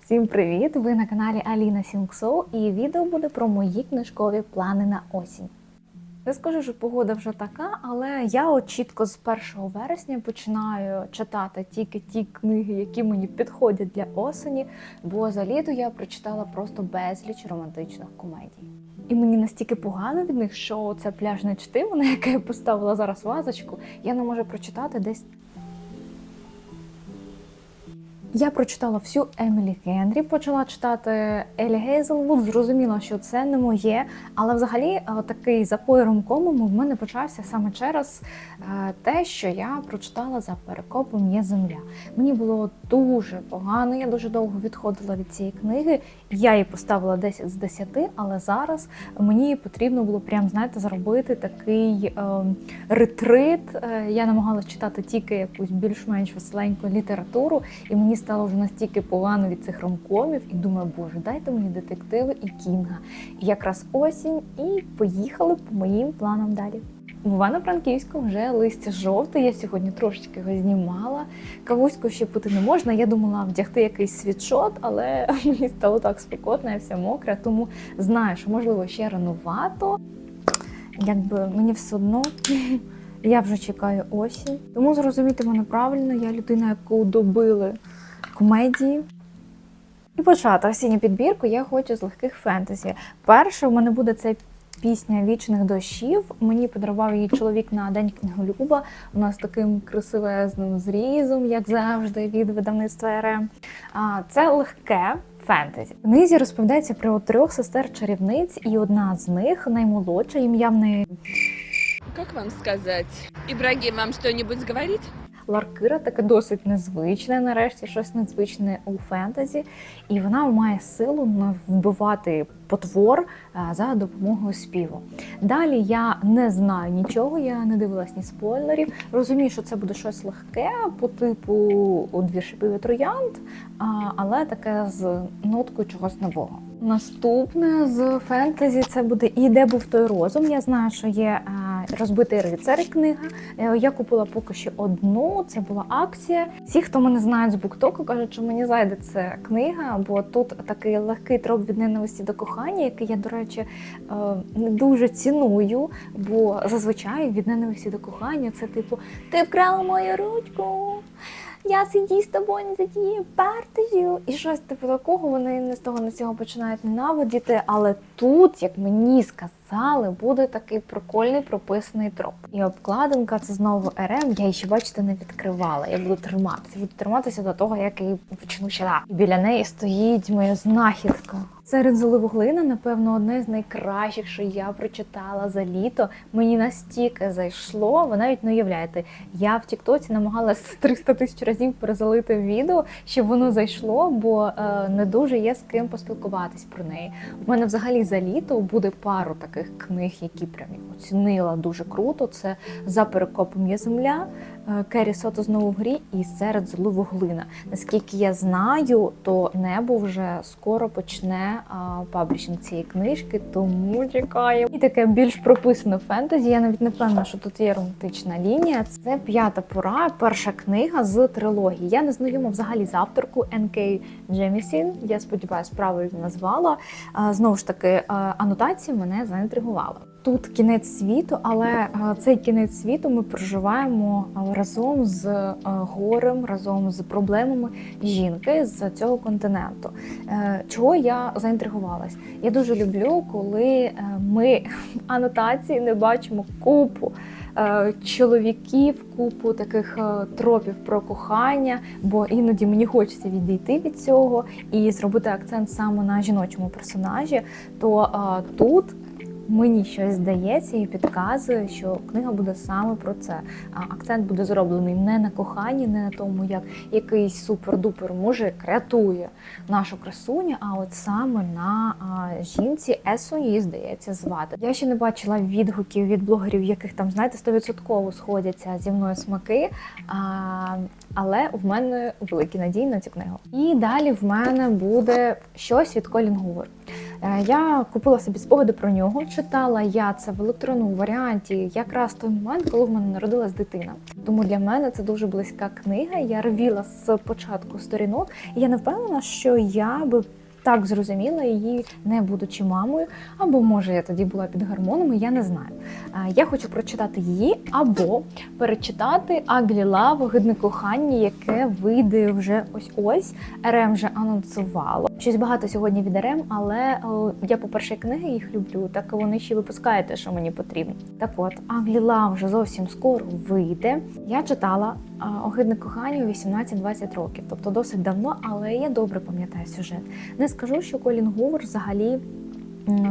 Всім привіт! Ви на каналі Аліна Сінгсоу і відео буде про мої книжкові плани на осінь. Не скажу, що погода вже така, але я от чітко з 1 вересня починаю читати тільки ті книги, які мені підходять для осені, бо за літо я прочитала просто безліч романтичних комедій. І мені настільки погано від них, що це пляжне чтиво, на яке я поставила зараз вазочку, я не можу прочитати десь я прочитала всю Емілі Генрі, почала читати Елі Гейзелвуд, зрозуміла, що це не моє. Але взагалі е, такий запой ромкому в мене почався саме через е, те, що я прочитала за перекопом є земля. Мені було дуже погано, я дуже довго відходила від цієї книги. Я її поставила 10 з 10, але зараз мені потрібно було прям, знаєте, зробити такий е, ретрит. Е, Я намагалась читати тільки якусь більш-менш веселеньку літературу, і мені стало вже настільки погано від цих ромкомів, і думаю, боже, дайте мені детективи і кінга. І якраз осінь, і поїхали по моїм планам далі. В Івано-Франківську вже листя жовте. Я сьогодні трошечки його знімала. Кавуську ще пити не можна. Я думала вдягти якийсь світшот, але мені стало так спекотно, я вся мокра. Тому знаю, що можливо ще ранувато. Якби мені все одно. Я вже чекаю осінь. Тому зрозуміти мене правильно, я людина, яку добили комедії. І почати осінню підбірку я хочу з легких фентезі. Перше, в мене буде це пісня вічних дощів. Мені подарував її чоловік на день книголюба. У нас таким красивезним зрізом, як завжди, від видавництва РМ. Це легке. Фентезі книзі розповідається про трьох сестер чарівниць, і одна з них наймолодша, ім'я в неї Как вам сказать? Ибрагим вам что-нибудь говорит? Ларкира таке досить незвичне, нарешті щось незвичне у фентезі, і вона має силу вбивати потвор за допомогою співу. Далі я не знаю нічого, я не дивилась ні спойлерів. Розумію, що це буде щось легке по типу «У дві шипиві троянд, але таке з ноткою чогось нового. Наступне з фентезі це буде і де був той розум. Я знаю, що є а, розбитий рицар книга. Е, Я купила поки що одну. Це була акція. Всі, хто мене знають з буктоку, кажуть, що мені зайде ця книга, бо тут такий легкий троп від ненависті до кохання, який я, до речі, е, не дуже ціную. Бо зазвичай від ненависті до кохання це типу Ти вкрала мою ручку. Я сидів з тобою за тією партією. І щось типу такого вони не з того на цього починають ненавидіти. Але тут, як мені сказали, буде такий прикольний прописаний троп. І обкладинка це знову РМ. Я її ще бачите не відкривала. Я буду триматися. Буду триматися до того, як її почну читати. Біля неї стоїть моя знахідка. Серед золивоглина, напевно, одне з найкращих, що я прочитала за літо. Мені настільки зайшло. Ви навіть не уявляєте. Я в Тіктоці намагалась 300 тисяч разів перезалити відео, щоб воно зайшло, бо е, не дуже є з ким поспілкуватись про неї. У мене взагалі за літо буде пару таких книг, які прям оцінила дуже круто. Це за перекопом є земля. Керрі Сото знову в грі і серед золивоглина. Наскільки я знаю, то небо вже скоро почне а, паблішинг цієї книжки, тому чекаю. І таке більш прописане фентезі. Я навіть не впевнена, що тут є романтична лінія. Це п'ята пора, перша книга з трилогії. Я не знайома взагалі з авторку Н.К. Джемісін. Я сподіваюся, правильно назвала. Знову ж таки, а, анотація мене заінтригувала. Тут кінець світу, але е, цей кінець світу ми проживаємо е, разом з е, горем, разом з проблемами жінки з цього континенту. Чого я заінтригувалась? Я дуже люблю, коли ми в анотації не бачимо купу. Чоловіків, купу таких тропів про кохання, бо іноді мені хочеться відійти від цього і зробити акцент саме на жіночому персонажі. То е, тут мені щось здається і підказує, що книга буде саме про це. Акцент буде зроблений не на коханні, не на тому, як якийсь супер-дупер мужик рятує нашу красуню, а от саме на жінці Есу її здається звати. Я ще не бачила відгуків від блогерів, яких там, знаєте, стовідсотково сходяться зі мною смаки. Але в мене великі надії на цю книгу. І далі в мене буде щось від Колін Гувер. Е, Я купила собі спогади про нього, читала я це в електронному варіанті, якраз той момент, коли в мене народилась дитина. Тому для мене це дуже близька книга. Я рвіла з початку сторінок, і я не впевнена, що я би. Так зрозуміла її, не будучи мамою, або може я тоді була під гормонами, я не знаю. Я хочу прочитати її або перечитати Аглі Лав «Огидне кохання, яке вийде вже ось ось. РМ вже анонсувало. Щось багато сьогодні від РМ, але я, по-перше, книги їх люблю, так вони ще випускають те, що мені потрібно. Так от, Аглі Лав вже зовсім скоро вийде. Я читала Огидне кохання у 18-20 років, тобто досить давно, але я добре пам'ятаю сюжет. Не скажу, що Колін Гувер взагалі.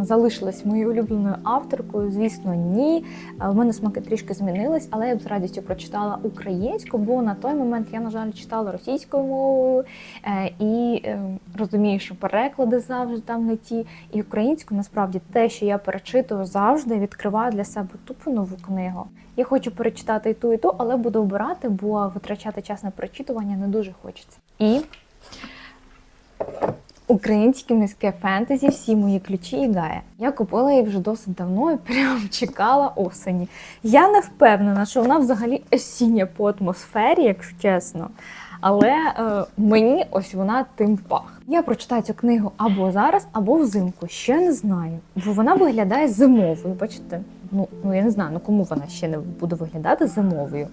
Залишилась моєю улюбленою авторкою, звісно, ні. Е, В мене смаки трішки змінились, але я б з радістю прочитала українську, бо на той момент я, на жаль, читала російською мовою е, і е, розумію, що переклади завжди там не ті. І українську насправді те, що я перечитую, завжди відкриваю для себе тупо нову книгу. Я хочу перечитати і ту, і ту, але буду обирати, бо витрачати час на перечитування не дуже хочеться. І Українське міське фентезі, всі мої ключі і гая. Я купила її вже досить давно і прям чекала осені. Я не впевнена, що вона взагалі осіння по атмосфері, якщо чесно. Але е, мені ось вона тим пах. Я прочитаю цю книгу або зараз, або взимку. Ще не знаю. Бо вона виглядає зимовою. Бачите? Ну, ну я не знаю, ну кому вона ще не буде виглядати зимовою.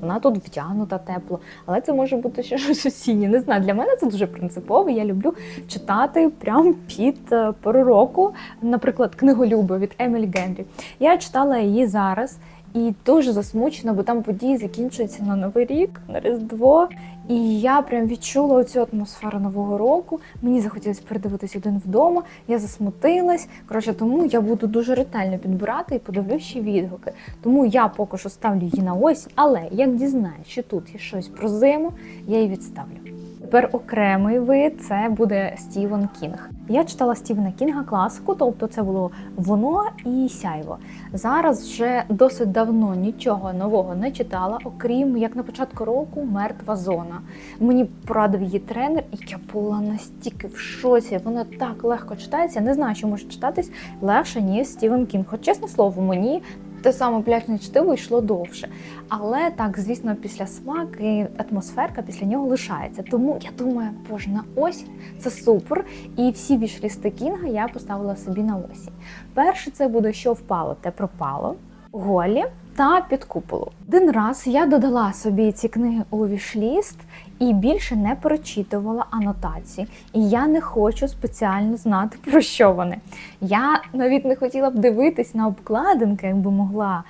Вона тут втягнута тепло, але це може бути ще щось осіннє. Не знаю. Для мене це дуже принципово. Я люблю читати прямо під е, пору року. Наприклад, книгу Люби від Емілі Генрі. Я читала її зараз і дуже засмучена, бо там події закінчуються на Новий рік, на Різдво. І я прям відчула цю атмосферу нового року. Мені захотілося передивитись один вдома. Я засмутилась. Коротше, тому я буду дуже ретельно підбирати і подивлюсь ще відгуки. Тому я поки що ставлю її на осінь, але як дізнаюсь, що тут є щось про зиму, я її відставлю. Тепер окремий вид це буде Стівен Кінг. Я читала Стівена Кінга класику, тобто це було воно і сяйво. Зараз вже досить давно нічого нового не читала, окрім як на початку року мертва зона. Мені порадив її тренер, і я була настільки в шоці. Вона так легко читається. Не знаю, чи може читатись легше, ніж Стівен Кінг. Хоч чесне слово, мені те саме пляжне чтиво йшло довше. Але так, звісно, після смак і атмосферка після нього лишається. Тому я думаю, боже, на осінь це супер. І всі вішлісти Кінга я поставила собі на осінь. Перше це буде що впало, те пропало. Голі та під куполу. Один раз я додала собі ці книги у вішліст і більше не перечитувала анотації. І я не хочу спеціально знати про що вони. Я навіть не хотіла б дивитись на обкладинки, якби могла,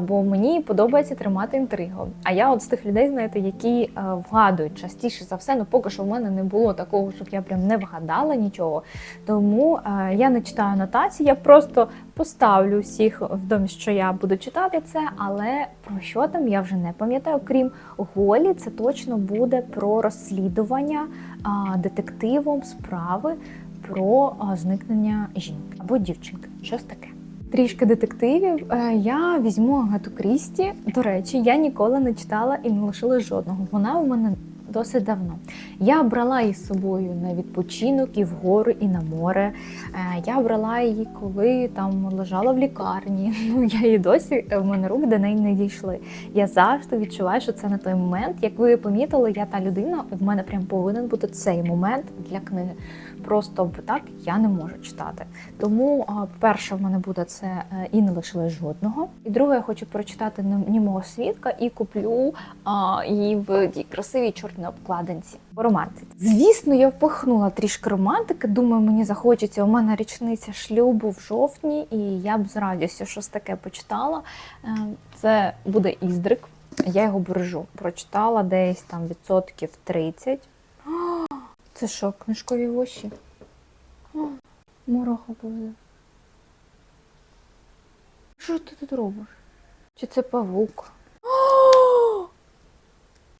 бо мені подобається тримати інтригу. А я от з тих людей, знаєте, які е, вгадують частіше за все, ну поки що в мене не було такого, щоб я прям не вгадала нічого. Тому е, я не читаю анотації, я просто поставлю всіх в домі, що я буду читати це, але про що там я вже не пам'ятаю. Крім голі, це точно буде про розслідування а, детективом справи про а, зникнення жінки або дівчинки. Щось таке. Трішки детективів Е, я візьму Агату Крісті. До речі, я ніколи не читала і не лишила жодного. Вона у мене досить давно. Я брала її з собою на відпочинок і в гори, і на море. Е, Я брала її, коли там лежала в лікарні. Ну я її досі е, в мене руки до неї не дійшли. Я завжди відчуваю, що це не той момент. Як ви помітили, я та людина, в мене прям повинен бути цей момент для книги. Просто так я не можу читати. Тому а, перше в мене буде це е, і не лишилось жодного. І друге, я хочу прочитати німого свідка і куплю її в красивій чорній обкладинці. По. Звісно, я впихнула трішки романтики. Думаю, мені захочеться. У мене річниця шлюбу в жовтні, і я б з радістю щось таке почитала. Е, Це буде іздрик. Я його бережу. Прочитала десь там відсотків 30. Це що, книжкові воші? Мороха буде. Що ти тут робиш? Чи це павук?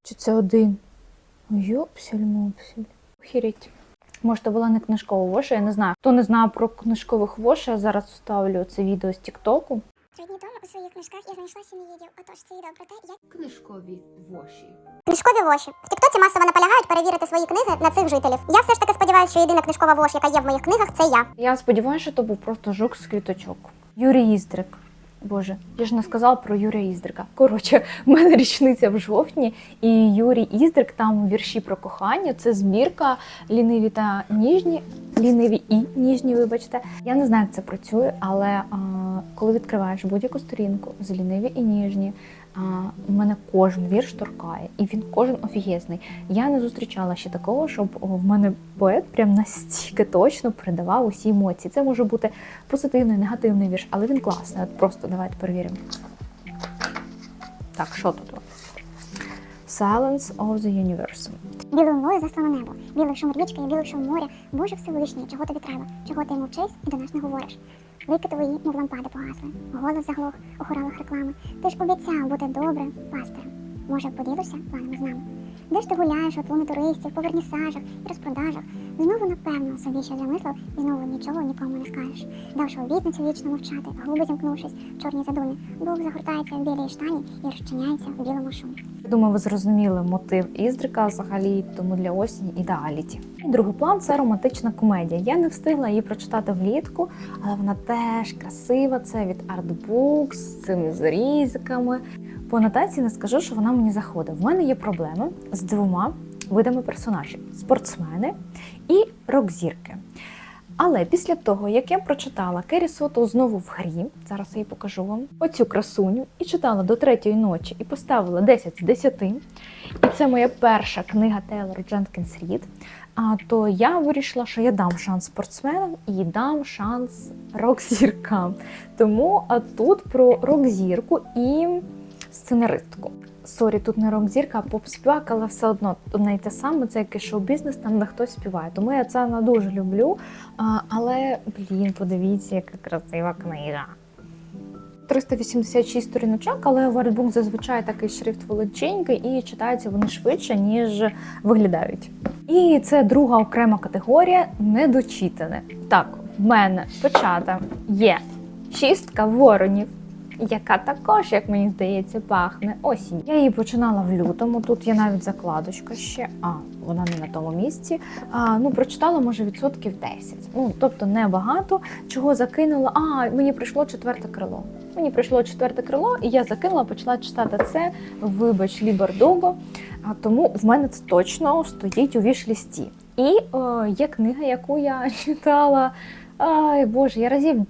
Чи це один? Йопсель-мопсель. Охереть. Може, це була не книжкова воша, я не знаю. Хто не знає про книжкових вош, я зараз вставлю це відео з Тіктоку. Три дні тому у своїх книжках я знайшла сім'ї відео. Отож, це відео про те, як Книжкові воші. Книжкові воші. В Тіктоці масово наполягають перевірити свої книги на цих жителів. Я все ж таки сподіваюся, що єдина книжкова вош, яка є в моїх книгах, це я. Я сподіваюся, що то був просто жук з квіточок. Юрій Іздрик. Боже, я ж не сказала про Юрія Іздрика. Коротше, в мене річниця в жовтні, і Юрій Іздрик там вірші про кохання. Це збірка ліниві та ніжні, ліниві і ніжні, вибачте. Я не знаю, як це працює, але а, коли відкриваєш будь-яку сторінку з ліниві і ніжні, а, мене кожен вірш торкає, і він кожен офігезний. Я не зустрічала ще такого, щоб в мене поет прям настільки точно передавав усі емоції. Це може бути позитивний, негативний вірш, але він класний. От просто давайте перевіримо. Так, що тут? Silence of the Universe. Білою мовою заслано небо, білий шум річки і білий шум моря. Боже Всевишній, чого тобі треба? Чого ти мовчиш і до нас не говориш? Лики твої, мов лампади погасли, голос заглох у хоралах реклами. Ти ж обіцяв бути добрим пастирем. Може, поділишся планами з нами? Де ж ти гуляєш у тлумі туристів, по вернісажах і розпродажах? Знову, напевно, собі що замислив, і знову нічого нікому не скажеш. Давши обітницю вічно мовчати, губи зімкнувшись в чорній задумі, Бог загортається в білій штані і розчиняється у білому шумі. Думаю, ви зрозуміли мотив Іздрика взагалі, тому для осені ідеаліті. Другий план це романтична комедія. Я не встигла її прочитати влітку, але вона теж красива. Це від Artbooks з цими зарізиками. По анотації не скажу, що вона мені заходить. В мене є проблеми з двома видами персонажів: спортсмени і рок-зірки. Але після того, як я прочитала Кері Соту знову в грі, зараз я її покажу вам оцю красуню, і читала до третьої ночі і поставила 10 з 10, і це моя перша книга Тейлора Дженкінс Рід, то я вирішила, що я дам шанс спортсменам і дам шанс рок-зіркам. Тому а тут про рок-зірку і сценаристку. Сорі, тут не рок-зірка, а поп-співак, але все одно одне й те саме, це якийсь шоу-бізнес, там де хтось співає. Тому я це не дуже люблю. Але, блін, подивіться, яка красива книга. 386 сторіночок, але в артбук зазвичай такий шрифт величенький і читаються вони швидше, ніж виглядають. І це друга окрема категорія недочитане. Так, в мене почата є шістка воронів. Яка також, як мені здається, пахне осінь. Я її починала в лютому. Тут є навіть закладочка ще. А, вона не на тому місці. А, ну, прочитала, може, відсотків 10. Ну, тобто небагато. Чого закинула? А, мені прийшло четверте крило. Мені прийшло четверте крило, і я закинула, почала читати це. Вибач, Лібердуго. А тому в мене це точно стоїть у вішлісті. І о, є книга, яку я читала. Ай, Боже, я разів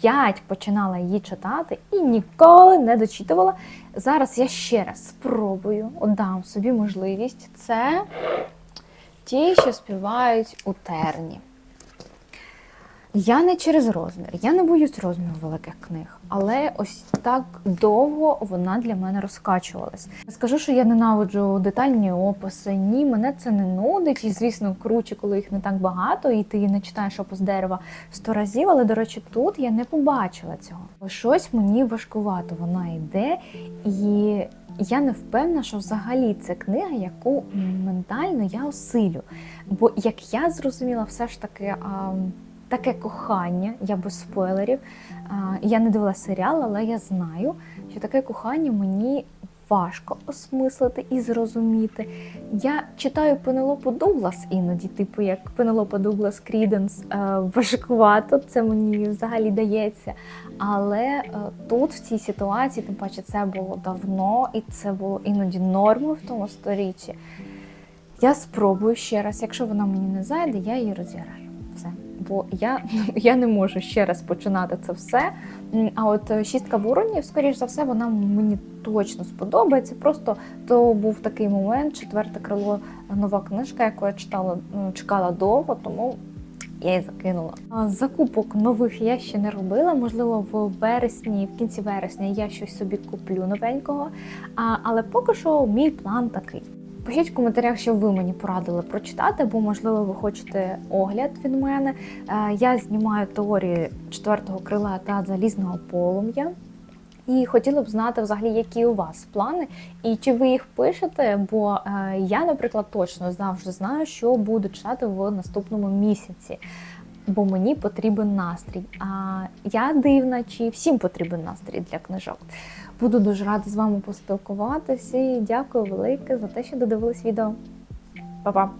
п'ять починала її читати і ніколи не дочитувала. Зараз я ще раз спробую, дам собі можливість. Це ті, що співають у терні. Я не через розмір, я не боюсь розміру великих книг, але ось так довго вона для мене розкачувалась. Скажу, що я ненавиджу детальні описи. Ні, мене це не нудить, і звісно, круче, коли їх не так багато, і ти не читаєш опис дерева сто разів. Але, до речі, тут я не побачила цього. Щось мені важкувато вона йде, і я не впевнена, що взагалі це книга, яку ментально я осилю. Бо як я зрозуміла, все ж таки. А, таке кохання, я без спойлерів. Я не дивилася серіал, але я знаю, що таке кохання мені важко осмислити і зрозуміти. Я читаю Пенелопу Дуглас іноді, типу як Пенелопа Дуглас Кріденс, е, важкувато, це мені взагалі дається. Але е, тут, в цій ситуації, тим паче, це було давно, і це було іноді нормою в тому сторіччі. Я спробую ще раз. Якщо вона мені не зайде, я її розіграю. Все. Бо я, я не можу ще раз починати це все. А от е, шістка воронів, скоріш за все, вона мені точно сподобається. Просто то був такий момент, четверте крило, нова книжка, яку я читала, чекала довго, тому я її закинула. Закупок нових я ще не робила. Можливо, в вересні, в кінці вересня я щось собі куплю новенького. А, але поки що мій план такий. Пишіть в коментарях, що ви мені порадили прочитати, бо, можливо, ви хочете огляд від мене. Е, Я знімаю теорії четвертого крила та залізного полум'я. І хотіла б знати взагалі, які у вас плани, і чи ви їх пишете, бо е, я, наприклад, точно завжди знаю, що буду читати в наступному місяці. бо мені потрібен настрій. А я дивна, чи всім потрібен настрій для книжок. Буду дуже рада з вами поспілкуватися і дякую велике за те, що додивились відео. Па-па!